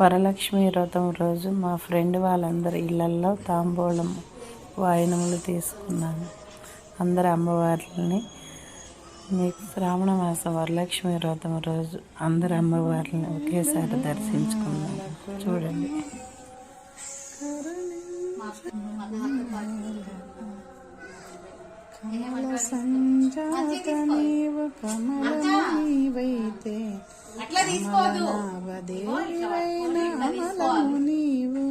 వరలక్ష్మి వ్రతం రోజు మా ఫ్రెండ్ వాళ్ళందరి ఇళ్ళల్లో తాంబూలం వాయినములు తీసుకున్నాను. అందరు అమ్మవార్లని మీకు శ్రావణ మాసం వరలక్ష్మి వ్రతం రోజు అందరు అమ్మవార్లని ఒకేసారి దర్శించుకున్నాను. చూడండి. కమల సంజాత నీవు కమలమీవైతే నావదేవైన అమలము నీవు.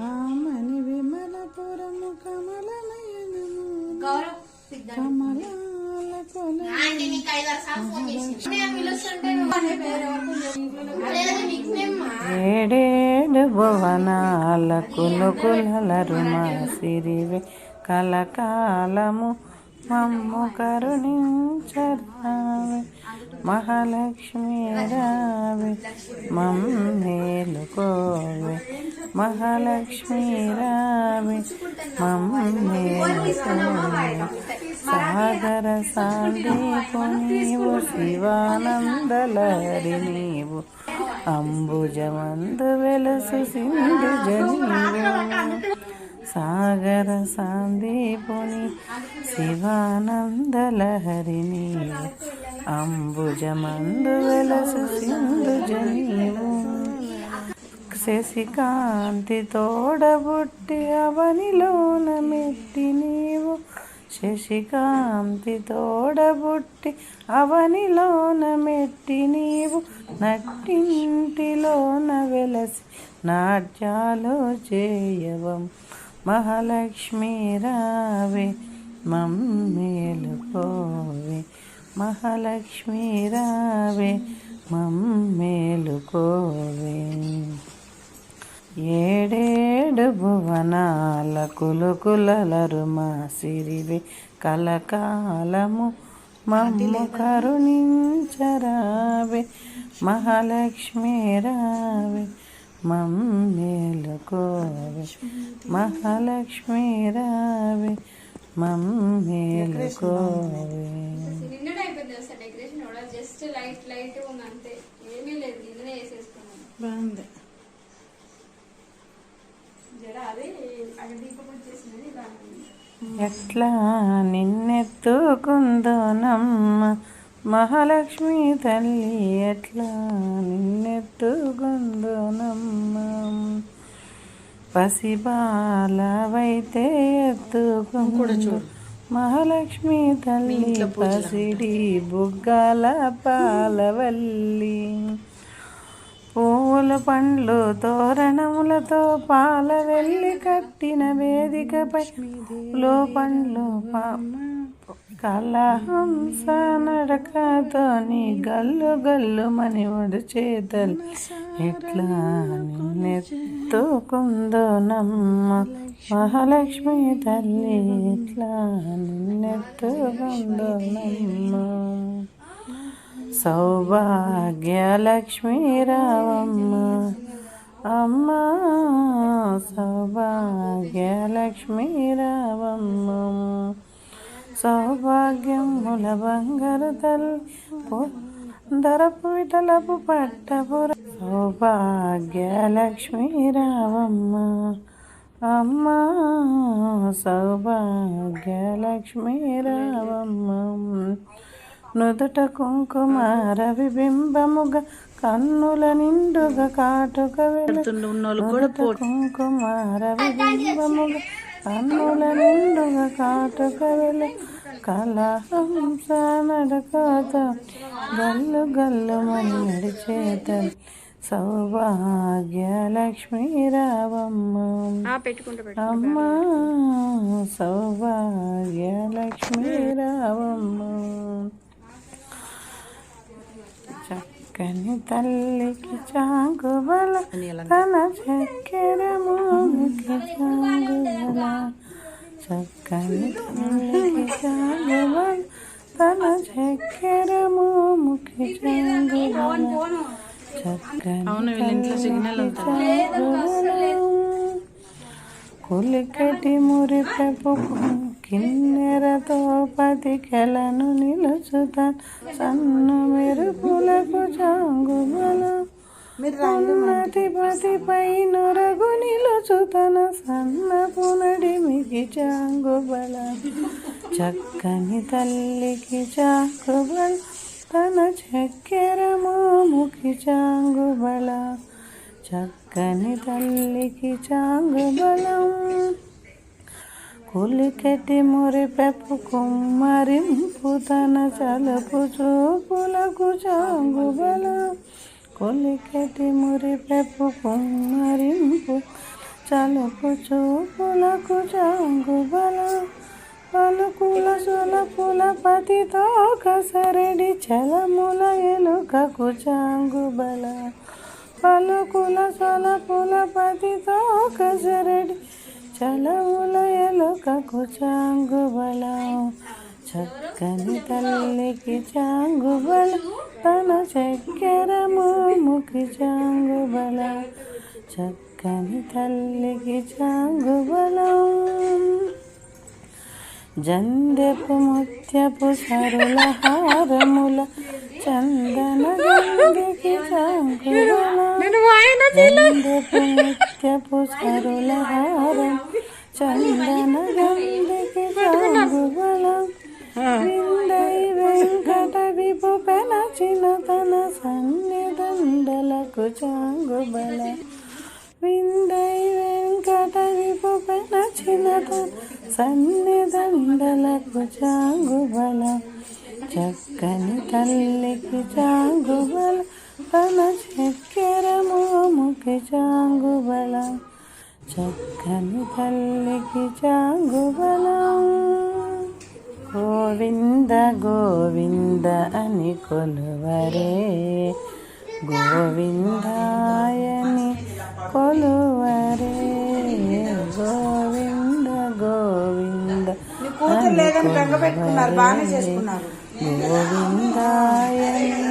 ఆమని విమలపురము నేమ్మా. ఏడేడు భువనాల కులుకులరు మా సిరివే. కలకాలము మమ్ము కరుణించరావే మహాలక్ష్మి రావి మమ్మేలుకోవే మహాలక్ష్మి రావి మమ్మేలుకోవే. సాగర సాందీపు నీవు శివానందలహరి నీవు అంబుజమందు వెలసు సింధు జనీవు. సాగర సందీపుని శివానందలహరిని అంబుజమందు వెలసు సింధు జనీము శశికాంతి తోడబుట్టి అవనిలోన మెట్టి నీవు. శశికాంతి తోడబుట్టి అవనిలోన మెట్టి నీవు. నట్టింటిలోన వెలసి నాట్యాలు చేయవం. మహాలక్ష్మి రావే మమ్మేలుకోవే మహాలక్ష్మి రావే మమ్మేలుకోవే ఏడేడు భువనాల కులుకులరు మా సిరివి కలకాలము మమ్ము కరుణించరావే. మహాలక్ష్మి రావే మమ్మేలుకోవే. మహాలక్ష్మి రావే. నిన్ననే వేసేసుకున్నాను బాగుంది. ఎట్లా నిన్నెత్తుకుందోనమ్మ? మహాలక్ష్మి తల్లి ఎట్లా నిన్నెత్తుకుందోనమ్మ పసిబాలవైతే ఎత్తుకుందు మహాలక్ష్మి తల్లి పసిడి బుగ్గల పాలవల్లి. పూల పండ్లు తోరణములతో పాల వెళ్ళి కట్టిన వేదికపై లో పండ్లు కలహంస నడకతో నీ గల్లు గల్లు మనివడు చేతలు ఎట్లా నిన్నెత్తుకుందో నమ్మ మహాలక్ష్మి తల్లి ఎట్లా నిన్నెత్తుకుందో నమ్మ. సౌభాగ్యలక్ష్మీ రావమ్మ అమ్మ సౌభాగ్యలక్ష్మి రావమ్మ సౌభాగ్యముల బంగారు తల్లి దరపు విటలపు పట్టపుర సౌభాగ్యలక్ష్మీ రావమ్మ అమ్మ సౌభాగ్యలక్ష్మీ రావమ్మ నుదుట కుంకుమ రవిబింబముగా కన్నుల నిండుగా కాటుక నుదుట కుంకుమ రవిబింబముగా కన్నుల నిండుగా కాటుక వెల కలహంస నడకతో గల్లు గల్లు మని నడిచేత సౌభాగ్య లక్ష్మీ రావమ్మ అమ్మ సౌభాగ్య లక్ష్మీ రావమ్మ. చక్కని తల్లికి చాంగుబల తన చక్కెర మోనికి చాంగుబల చక్కని తల్లికి చాంగుబల తన చక్కెర మోముకి చాంగుబల చక్కని తల్లికి చాంగుబల కొలికటి మురిపెపు కిన్నెరతో పతికెలను నిలుచుతాను సన్న మెరుపులకు చాంగుబల. ఉన్నతి పతిపై నొరగు నిలుచుతన సన్న పునడిమికి చాంగుబల. చక్కని తల్లికి చాంగుబల. తన చక్కెర మోముకి చాంగుబల. చక్కని తల్లికి చాంగుబలం. కులికెట్టి మురిపెప్పు కుమ్మరింపు తన చలపు చూపులకు చాంగుబల కొలికెట్టి మురిపెప్పు కుమ్మరింపు చలపు చూపులకు చాంగుబల పలుకుల సొలపుల పతితో కసరడి చలముల ఎలుకకు చాంగుబల పలుకుల సొలపుల పతితో కసరడి చలముల ఎలు ఎలుకకు చాంగుబల చక్కని తల్లికి చాంగుబల తన చక్కెర మోముకి చాంగుబల చక్కని తల్లికి చాంగుబలం జందెపు ముత్యపు సరుల హారముల చందన గంగికి చాంగుబల జందెపు ముత్యపు సరుల హారం చందన గంగికి విందై వెంకట విపు పెనచిన తన సన్నిదండలకు చాంగుబల విందై వెంకట విపు పెనచిన తన సన్నిదండలకు చాంగుబల చక్కని తల్లికి చాంగుబల తన చక్కెర మోముకి చాంగుబల చక్కని తల్లి చాంగుబలం గోవింద గోవింద అని కొలువరే. గోవిందాయని కొలువరే. గోవింద గోవింద గోవిందాయని